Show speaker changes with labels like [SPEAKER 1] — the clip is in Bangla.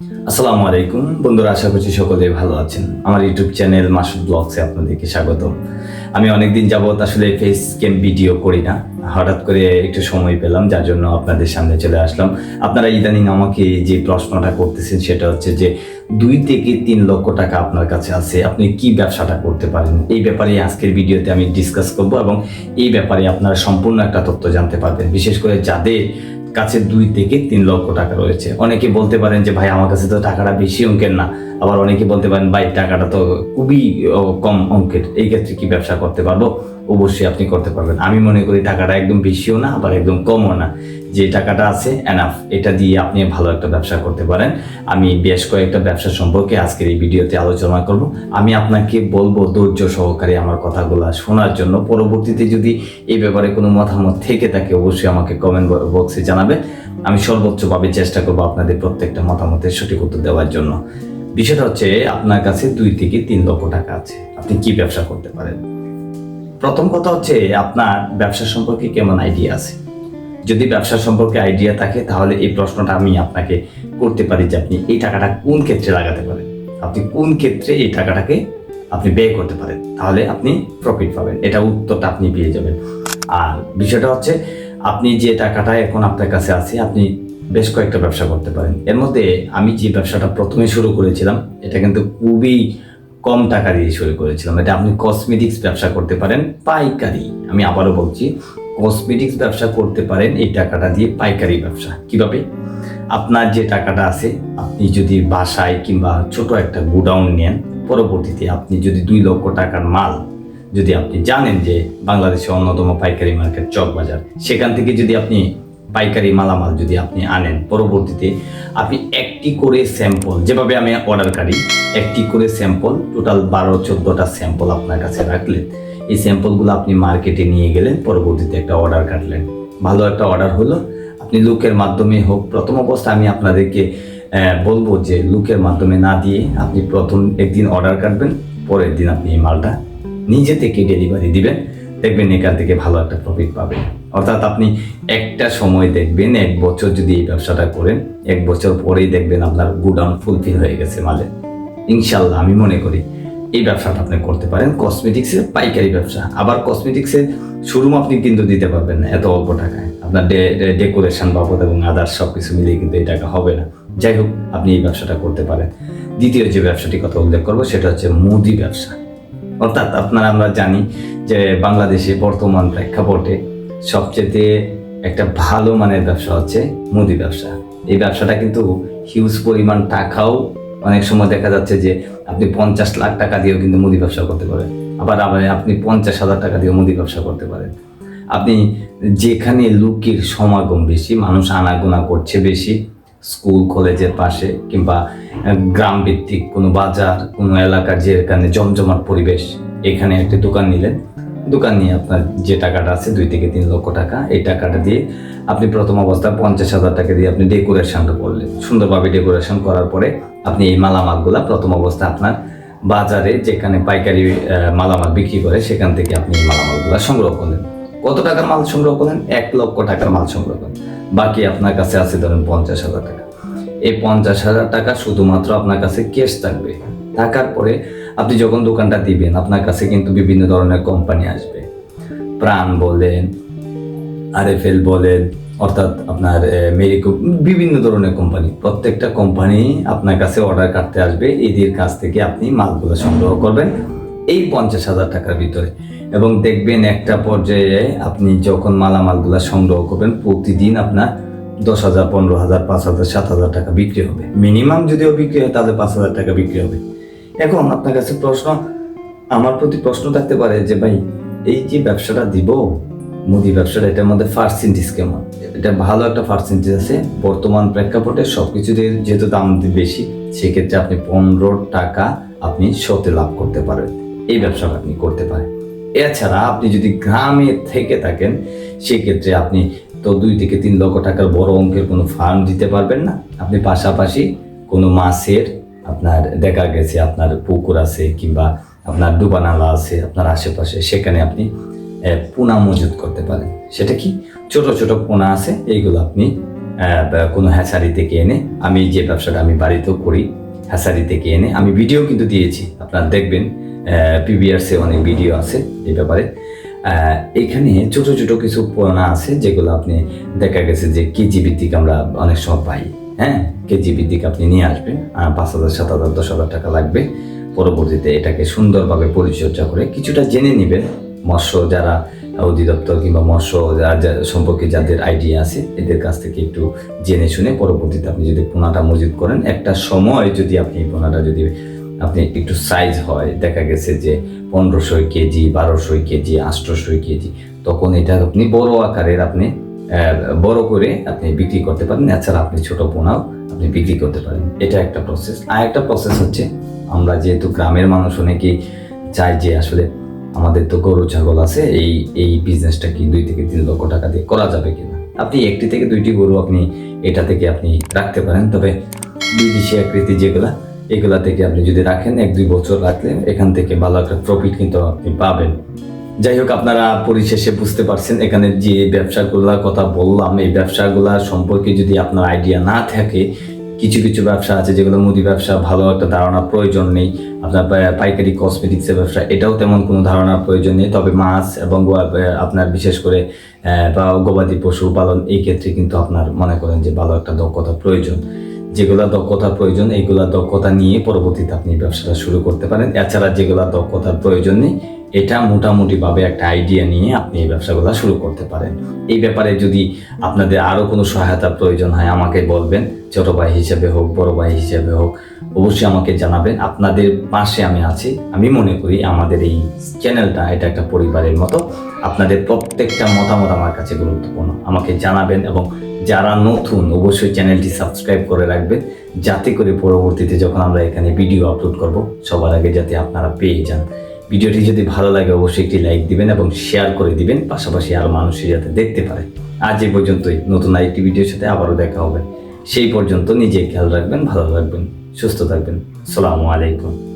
[SPEAKER 1] আসসালামু আলাইকুম। বন্ধুরা, আশা করছি সকলে ভালো আছেন। আমার ইউটিউব চ্যানেল মাসুদ ব্লগসে আপনাদেরকে স্বাগত আমি অনেকদিন যাবত আসলে ফেস ক্যাম ভিডিও করি না। হঠাৎ করে একটু সময় পেলাম, যার জন্য আপনাদের সামনে চলে আসলাম। আপনারা ইদানিং আমাকে যে প্রশ্নটা করতেছেন, সেটা হচ্ছে যে, দুই থেকে তিন লক্ষ টাকা আপনার কাছে আছে। আপনি কি ব্যবসাটা করতে পারেন? এই ব্যাপারে আজকের ভিডিওতে আমি ডিসকাস করব এবং এই ব্যাপারে আপনারা সম্পূর্ণ একটা তথ্য জানতে পারবেন। বিশেষ করে যাদের কাছে দুই থেকে তিন লক্ষ টাকা রয়েছে। অনেকে বলতে পারেন যে, ভাই, আমার কাছে তো টাকাটা বেশি অঙ্কের না। আবার অনেকে বলতে পারেন, ভাই, টাকাটা তো খুবই কম অঙ্কের। এই ক্ষেত্রে কি ব্যবসা করতে পারব? অবশ্যই আপনি করতে পারবেন। আমি মনে করি টাকাটা একদম বেশিও না, আবার একদম কমও না। যে টাকাটা আছে এনাফ এটা দিয়ে আপনি ভালো একটা ব্যবসা করতে পারেন। আমি বেশ কয়েকটা ব্যবসা সম্পর্কে আজকের এই ভিডিওতে আলোচনা করব। আমি আপনাকে বলব ধৈর্য সহকারে আমার কথাগুলো শোনার জন্য। পরবর্তীতে যদি এই ব্যাপারে কোনো মতামত থেকে থাকে, অবশ্যই আমাকে কমেন্ট বক্সে জানাবে। আমি সর্বোচ্চভাবে চেষ্টা করব আপনাদের প্রত্যেকটা মতামতের সঠিক উত্তর দেওয়ার জন্য। বিষয়টা হচ্ছে, আপনার কাছে দুই থেকে তিন লক্ষ টাকা আছে। আপনি কি ব্যবসা করতে পারেন? প্রথম কথা হচ্ছে, আপনার ব্যবসা সম্পর্কে কেমন আইডিয়া আছে? যদি ব্যবসা সম্পর্কে আইডিয়া থাকে, তাহলে এই প্রশ্নটা আমি আপনাকে করতে পারি যে আপনি এই টাকাটা কোন ক্ষেত্রে লাগাতে পারেন? আপনি কোন ক্ষেত্রে এই টাকাটাকে আপনি ব্যয় করতে পারেন? তাহলে আপনি প্রফিট পাবেন। এটা উত্তরটা আপনি পেয়ে যাবেন। আর বিষয়টা হচ্ছে, আপনি যে টাকাটা এখন আপনার কাছে আছে, আপনি বেশ কয়েকটা ব্যবসা করতে পারেন। এর মধ্যে আমি যে ব্যবসাটা প্রথমে শুরু করেছিলাম, এটা কিন্তু খুবই কম টাকা দিয়ে শুরু করেছিলাম। এটা আপনি কসমেটিক্স ব্যবসা করতে পারেন, পাইকারি। আমি আবারও বলছি কসমেটিক্স ব্যবসা করতে পারেন, এই টাকাটা দিয়ে পাইকারি ব্যবসা। কীভাবে? আপনার যে টাকাটা আছে, আপনি যদি বাসায় কিংবা ছোট একটা গোডাউন নেন, পরবর্তীতে আপনি যদি দুই লক্ষ টাকার মাল যদি আপনি জানেন যে বাংলাদেশের অন্যতম পাইকারি মার্কেট চক বাজার সেখান থেকে যদি আপনি পাইকারি মালামাল যদি আপনি আনেন, পরবর্তীতে আপনি একটি করে স্যাম্পল যেভাবে আমি অর্ডার করি, একটি করে স্যাম্পল টোটাল বারো, চোদ্দোটা স্যাম্পল আপনার কাছে রাখলেন। এই স্যাম্পলগুলো আপনি মার্কেটে নিয়ে গেলেন, পরবর্তীতে একটা অর্ডার কাটলেন। ভালো একটা অর্ডার হলো। আপনি লুকের মাধ্যমে হোক, প্রথম অবস্থা আমি আপনাদেরকে বলব যে লুকের মাধ্যমে না দিয়ে আপনি প্রথম একদিন অর্ডার কাটবেন, পরের দিন আপনি এই মালটা নিজে থেকে ডেলিভারি দিবেন। দেখবেন এখান থেকে ভালো একটা প্রফিট পাবেন। অর্থাৎ আপনি একটা সময় দেখবেন, এক বছর যদি এই ব্যবসাটা করেন, এক বছর পরেই দেখবেন আপনার গুডাউন ফুলফিল হয়ে গেছে মালে। ইনশাল্লাহ আমি মনে করি এই ব্যবসাটা আপনি করতে পারেন। কসমেটিক্সের পাইকারি ব্যবসা। আবার কসমেটিক্সের শোরুম আপনি কিন্তু দিতে পারবেন না এত অল্প টাকায়। আপনার ডেকোরেশন বাবদ এবং আদার্স সব কিছু মিলিয়ে কিন্তু এই টাকা হবে না। যাই হোক, আপনি এই ব্যবসাটা করতে পারেন। দ্বিতীয় যে ব্যবসাটির কথা উল্লেখ করব, সেটা হচ্ছে মুদি ব্যবসা। অর্থাৎ আপনারা আমরা জানি যে বাংলাদেশে বর্তমান প্রেক্ষাপটে সবচেয়ে একটা ভালো মানের ব্যবসা হচ্ছে মুদি ব্যবসা। এই ব্যবসাটা কিন্তু হিউজ পরিমাণ টাকাও অনেক সময় দেখা যাচ্ছে যে আপনি পঞ্চাশ লাখ টাকা দিয়েও কিন্তু মুদি ব্যবসা করতে পারেন। আবার আবার আপনি পঞ্চাশ হাজার টাকা দিয়েও মুদি ব্যবসা করতে পারেন। আপনি যেখানে লোকের সমাগম বেশি, মানুষ আনাগোনা করছে বেশি স্কুল, কলেজের পাশে কিংবা গ্রাম ভিত্তিক কোনো বাজার, কোনো এলাকার যেখানে জমজমাট পরিবেশ, এখানে একটি দোকান নিলেন। দোকান নিয়ে আপনার যে টাকাটা আছে দুই থেকে তিন লক্ষ টাকা, এই টাকাটা দিয়ে আপনি প্রথম অবস্থায় পঞ্চাশ হাজার টাকা দিয়ে আপনি ডেকোরেশনটা করলেন। সুন্দরভাবে ডেকোরেশন করার পরে আপনি এই মালামালগুলা প্রথম অবস্থায় আপনার বাজারে যেখানে পাইকারি মালামাল বিক্রি করে, সেখান থেকে আপনি এই মালামালগুলা সংগ্রহ করলেন। কত টাকার মাল সংগ্রহ করলেন? এক লক্ষ টাকার মাল সংগ্রহ করলেন। বাকি আপনার কাছে আছে ধরেন পঞ্চাশ হাজার টাকা। এই পঞ্চাশ হাজার টাকা শুধুমাত্র আপনার কাছে ক্যাশ থাকবে। থাকার পরে আপনি যখন দোকানটা দিবেন, আপনার কাছে কিন্তু বিভিন্ন ধরনের কোম্পানি আসবে। প্রাণ বলেন, আরএফএল বলেন, অর্থাৎ আপনার মেরিকো বিভিন্ন ধরনের কোম্পানি প্রত্যেকটা কোম্পানি আপনার কাছে অর্ডার কাটতে আসবে। এদের কাছ থেকে আপনি মালগুলো সংগ্রহ করবেন। এই পঞ্চাশ হাজার টাকার ভিতরে। এবং দেখবেন একটা পর্যায়ে আপনি যখন মালামালগুলো সংগ্রহ করবেন, প্রতিদিন আপনার দশ হাজার, পনেরো হাজার, পাঁচ হাজার, সাত হাজার টাকা বিক্রি হবে। মিনিমাম যদিও বিক্রি হয়, তাহলে পাঁচ হাজার টাকা বিক্রি হবে। এখন আপনার কাছে প্রশ্ন, আমার প্রতি প্রশ্ন থাকতে পারে যে, ভাই, এই যে ব্যবসাটা দিব, মুদি ব্যবসাটা, এটার মধ্যে পার্সেন্টেজ কেমন? এটা ভালো একটা পার্সেন্টেজ আছে। বর্তমান প্রেক্ষাপটে সব কিছুতে যেহেতু দাম বেশি, সেক্ষেত্রে আপনি পনেরো টাকা আপনি শতে লাভ করতে পারেন। এই ব্যবসাটা আপনি করতে পারেন। এছাড়া আপনি যদি গ্রামে থেকে থাকেন, সেক্ষেত্রে আপনি তো দুই থেকে তিন লক্ষ টাকার বড় অঙ্কের কোনো ফার্ম দিতে পারবেন না। আপনি পাশাপাশি কোনো মাছের আপনার দেখা গেছে আপনার পুকুর আছে কিংবা আপনার ডুবানালা আছে আপনার আশেপাশে, সেখানে আপনি পোনা মজুত করতে পারেন। সেটা কি? ছোট ছোট পোনা আছে, এইগুলো আপনি কোনো হ্যাচারি থেকে এনে আমি যে ব্যবসাটা আমি বাড়িতেও করি হ্যাচারি থেকে এনে আমি ভিডিও কিন্তু দিয়েছি। আপনারা দেখবেন পিবিআরসে অনেক ভিডিও আছে এই ব্যাপারে। এখানে ছোট ছোট কিছু পোনা আছে যেগুলো আপনি দেখা গেছে যে কেজি ভিত্তিক আমরা অনেক সময় পাই। হ্যাঁ কেজি ভিত্তিক আপনি নিয়ে আসবেন পাঁচ হাজার, সাত হাজার, দশ হাজার টাকা লাগবে। পরবর্তীতে এটাকে সুন্দরভাবে পরিচর্যা করে কিছুটা জেনে নেবেন। মৎস্য যারা অধিদপ্তর কিংবা মৎস্য সম্পর্কে যাদের আইডিয়া আছে, এদের কাছ থেকে একটু জেনে শুনে পরবর্তীতে আপনি যদি পোনাটা মজুত করেন, একটা সময় যদি আপনি পোনাটা যদি আপনি একটু সাইজ হয়, দেখা গেছে যে পনেরোশো কেজি, বারোশো কেজি, আটশোশো কেজি, তখন এটা আপনি বড় আকারের আপনি বড় করে আপনি বিক্রি করতে পারেন। এছাড়া আপনি ছোট পোনাও আপনি বিক্রি করতে পারেন। এটা একটা প্রসেস আর একটা প্রসেস হচ্ছে, আমরা যেহেতু গ্রামের মানুষ, অনেকেই চাই যে আসলে আমাদের তো গরু, ছাগল আছে, এই এই বিজনেসটা কি দুই থেকে তিন লক্ষ টাকা দিয়ে করা যাবে কিনা? আপনি একটি থেকে দুইটি গরু আপনি, এটা থেকে আপনি রাখতে পারেন। তবে বিদেশি আকৃতি যেগুলা এগুলা থেকে আপনি যদি রাখেন, এক দুই বছর রাখলে এখান থেকে ভালো একটা প্রফিট কিন্তু আপনি পাবেন। যাই হোক, আপনারা পরিশেষে বুঝতে পারছেন, এখানে যে ব্যবসাগুলোর কথা বললাম, এই ব্যবসাগুলা সম্পর্কে যদি আপনার আইডিয়া না থাকে, কিছু কিছু ব্যবসা আছে যেগুলো মুদি ব্যবসা, ভালো একটা ধারণা প্রয়োজন নেই, আপনার পাইকারি কসমেটিক্সের ব্যবসা, এটাও তেমন কোনো ধারণার প্রয়োজন নেই, তবে মাছ এবং আপনার বিশেষ করে বা গবাদি পশু পালন, এই ক্ষেত্রে কিন্তু আপনার মনে করেন যে ভালো একটা দক্ষতা প্রয়োজন। যেগুলা দক্ষতার প্রয়োজন, এইগুলা দক্ষতা নিয়ে পরবর্তীতে আপনি ব্যবসাটা শুরু করতে পারেন। এছাড়া যেগুলা দক্ষতার প্রয়োজন নেই এটা মোটামুটিভাবে একটা আইডিয়া নিয়ে আপনি এই ব্যবসাগুলো শুরু করতে পারেন। এই ব্যাপারে যদি আপনাদের আরও কোনো সহায়তা প্রয়োজন হয়, আমাকে বলবেন। ছোট ভাই হিসেবে হোক, বড় ভাই হিসেবে হোক, অবশ্যই আমাকে জানাবেন। আপনাদের পাশে আমি আছি। আমি মনে করি আমাদের এই চ্যানেলটা এটা একটা পরিবারের মতো। আপনাদের প্রত্যেকটা মতামত আমার কাছে গুরুত্বপূর্ণ। আমাকে জানাবেন এবং যারা নতুন, অবশ্যই চ্যানেলটি সাবস্ক্রাইব করে রাখবেন। যাতে করে পরবর্তীতে যখন আমরা এখানে ভিডিও আপলোড করব, সবার আগে যাতে আপনারা পেয়ে যান। ভিডিওটি যদি ভালো লাগে, অবশ্যই একটি লাইক দিবেন এবং শেয়ার করে দিবেন। পাশাপাশি আরও মানুষের যাতে দেখতে পারে। আজ এ পর্যন্তই। নতুন আরেকটি ভিডিওর সাথে আবারও দেখা হবে। সেই পর্যন্ত নিজে খেয়াল রাখবেন, ভালো রাখবেন সুস্থ থাকবেন। সালামু আলাইকুম।